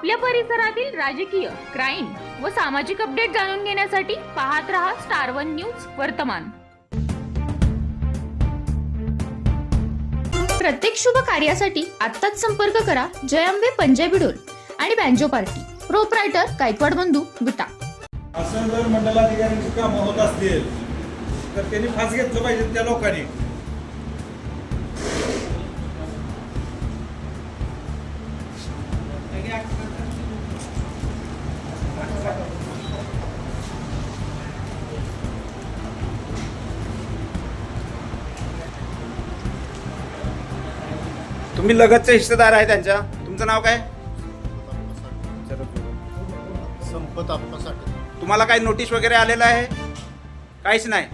आपल्या परिसरातील राजकीय क्राईम व सामाजिक अपडेट जाणून घेण्यासाठी पाहत रहा स्टार वन न्यूज वर्तमान. प्रत्येक शुभ कार्यासाठी आत्ताच संपर्क करा जय अंबे पंजाबी डोल आणि बँजो पार्टी. प्रोपरायटर गायकवाड बंधू विटा असं जर मंडलाधिकाऱ्यांची कामं होत असतील तर त्यांनी फास घेतलं पाहिजे त्या लोकांनी. तुम्ही लगतचे हिस्सेदार आहे त्यांच्या. तुमचं नाव काय? संपत आप्पासाठी तुम्हाला काही नोटीस वगैरे आलेलं आहे? काहीच नाही.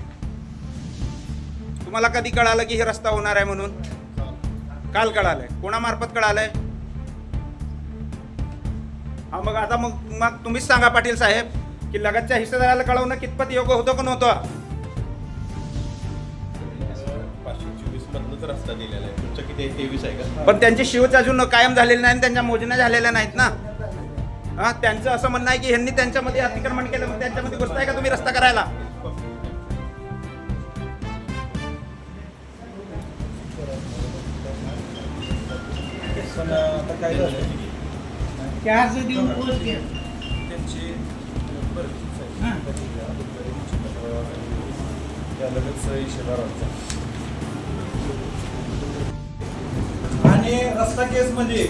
तुम्हाला कधी कळालं की हे रस्ता होणार आहे म्हणून? काल कळालंय. कोणामार्फत कळालंय? हा मग आता मग मग तुम्हीच सांगा पाटील साहेब की लगतच्या हिस्सेदाराला कळवणं कितपत योग्य होतं का नव्हतं? रस्ता दिलेला आहे. तुमचं किती आहे? तेवीस आहे का? पण त्यांची शिवच अजून कायम झालेली नाही आणि त्यांच्या मोजण्या झालेल्या नाहीत ना. हा त्यांचं असं म्हणणं आहे की ह्यांनी त्यांच्यामध्ये अतिक्रमण केलं मग त्यांच्यामध्ये घुसताय का तुम्ही रस्ता करायला? पण आता काय झालं? त्यांची आणि रस्ता केस मध्ये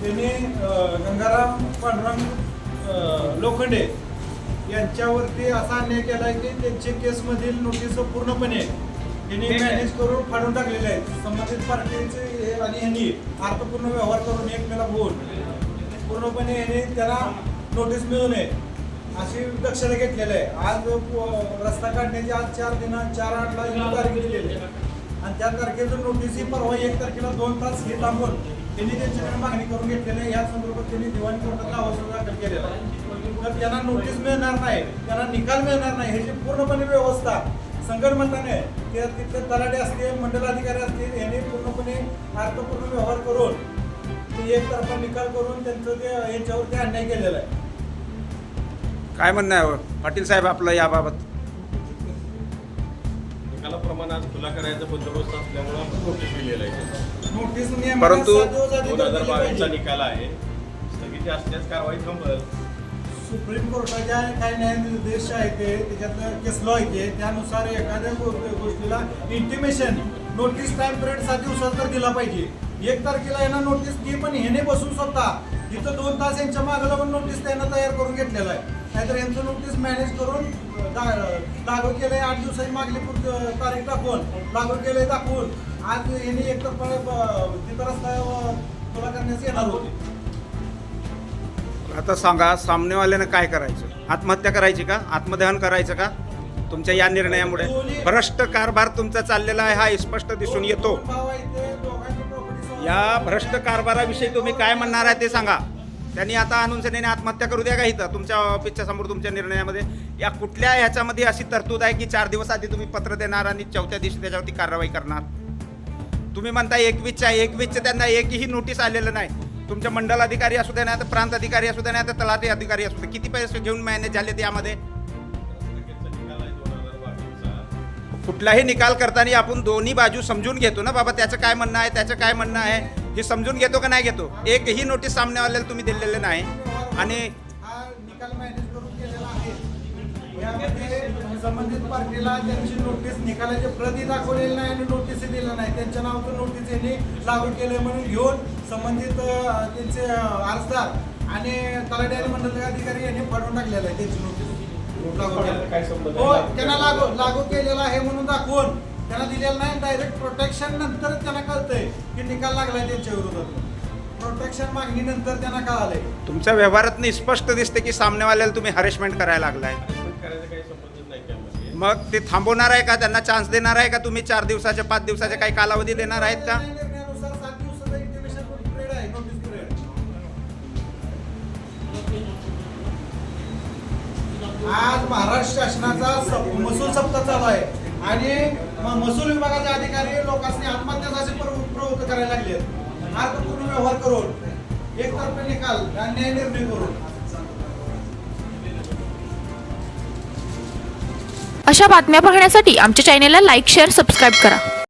त्यांनी गंगाराम पांडुरंग लोखंडे यांच्यावरती असा अन्याय केला आहे की त्यांचे केसमधील नोटीस पूर्णपणे त्यांनी मॅनेज करून फाडून टाकलेले आहेत. संबंधित पार्टीचे हे आणि ह्यांनी अर्थपूर्ण व्यवहार करून एकमेला बोल. पूर्णपणे ह्यांनी त्यांना नोटीस मिळू नये अशी दक्षता घेतलेली आहे. आज रस्ता काढण्याची आज चार दिना चार आठला तारीख दिलेली आहे. आणि त्या तारखेचं नोटीस ही परवा एक तारखेला दोन तास हे थांबून त्यांनी त्यांच्याकडे मागणी करून घेतलेली आहे. या संदर्भात त्यांनी दिवाणी कोर्टात दावा दाखल केलेला आहे. तर त्यांना नोटीस मिळणार नाही त्यांना निकाल मिळणार नाही ह्याची पूर्णपणे व्यवस्था संगणमताने ते तिथले तलाटे असतील मंडल अधिकारी असतील यांनी पूर्णपणे अर्थपूर्ण व्यवहार करून ते एकतर्फा निकाल करून त्यांचं ते याच्यावरती अन्याय केलेला आहे. काय म्हणणं आहे? पाटील साहेब आपलं याबाबत. आज खुला करायचा बंदोबस्त असल्यामुळे आपण नोटीस दिलेला आहे. नोटीस परंतु दोन हजार बावीसचा. निकाल आहे. स्थगिती असल्यास कारवाई थांबल. सुप्रीम कोर्टाच्या काही न्यायनिर्देश आहेत ते त्याच्यातलं केस लॉ आहे ते त्यानुसार एखाद्या गोष्टीला इंटिमेशन नोटीस टाइम पिरियड सात दिवसात तर दिला पाहिजे. एक तारखेला यांना नोटीस ती पण ह्याने बसून स्वतः इथं दोन तास यांच्या मागे लागून नोटीस त्यांना तयार करून घेतलेला आहे. नाहीतर यांचं नोटीस मॅनेज करून लागू केलंय आठ दिवसाची मागली तारीख टाकून लागू केलंय दाखवून आज यांनी एक तर तिथं रस्ता करण्यास येणार होते. आता सांगा सामनेवाल्यानं काय करायचं? आत्महत्या करायची का? आत्मदहन करायचं का? तुमच्या या निर्णयामुळे भ्रष्ट कारभार तुमचा चाललेला आहे हा स्पष्ट दिसून येतो. या भ्रष्ट कारभाराविषयी तुम्ही काय म्हणणार आहे ते सांगा. त्यांनी आता अनुसनेने आत्महत्या करू द्या का इथं? तुमच्या ऑफिसच्या समोर तुमच्या निर्णयामध्ये. या कुठल्या ह्याच्यामध्ये अशी तरतूद आहे की चार दिवस आधी तुम्ही पत्र देणार आणि चौथ्या दिवशी त्याच्यावरती कारवाई करणार? तुम्ही म्हणता एकवीसच्या एकवीसच्या त्यांना एकही नोटीस आलेलं नाही. तुमच्या मंडल अधिकारी असू दे नाही तर प्रांत अधिकारी असू दे नाही तर तलाठी अधिकारी असू दे किती पैसे घेऊन मॅनेज झाले यामध्ये? कुठलाही निकाल करताना आपण दोन्ही बाजू समजून घेतो ना बाबा त्याचं काय म्हणणं आहे त्याचं काय म्हणणं आहे हे समजून घेतो का नाही घेतो? एकही नोटीस सामनेवाल्याला तुम्ही दिलेले नाही. आणि हा निकाल मॅनेज करून आहे. यामध्ये संबंधित पार्टीला त्यांची नोटीस निकालाची प्रती दाखवलेली नाही आणि नोटीस दिलेल्या नाही. त्यांच्या नावाचं नोटीस यांनी लागू केले म्हणून घेऊन संबंधित त्यांचे अर्जदार आणि तलाठी मंडळ अधिकारी यांनी फाडून टाकलेलं आहे त्यांची नोटीस काय हो? त्यांना लागू लागू केलेला आहे म्हणून दाखवून. त्यांना दिलेलं नाही डायरेक्ट प्रोटेक्शन नंतर त्यांना कळतंय की निकाल लागलाय त्यांच्या विरोधात. प्रोटेक्शन मागणीनंतर त्यांना कळालंय. तुमच्या व्यवहारात स्पष्ट दिसते की सामनेवाल्याला तुम्ही हरेसमेंट करायला लागलाय. मग ते थांबवणार आहे का? त्यांना चान्स देणार आहे का? तुम्ही चार दिवसाचे पाच दिवसाचे काही कालावधी देणार आहेत का? आज महाराष्ट्र शासनाचा महसूल सप्ताह चालू आहे. आणि महसूल विभागाचे अधिकारी लोकांनी आत्महत्यासाठी प्रवृत्त करायला लागले पूर्ण व्यवहार करून एकतर्फी निकाल अन्याय निर्णय करून. अशा बातम्या पाहण्यासाठी आमच्या चॅनेलला लाईक शेअर सबस्क्राईब करा.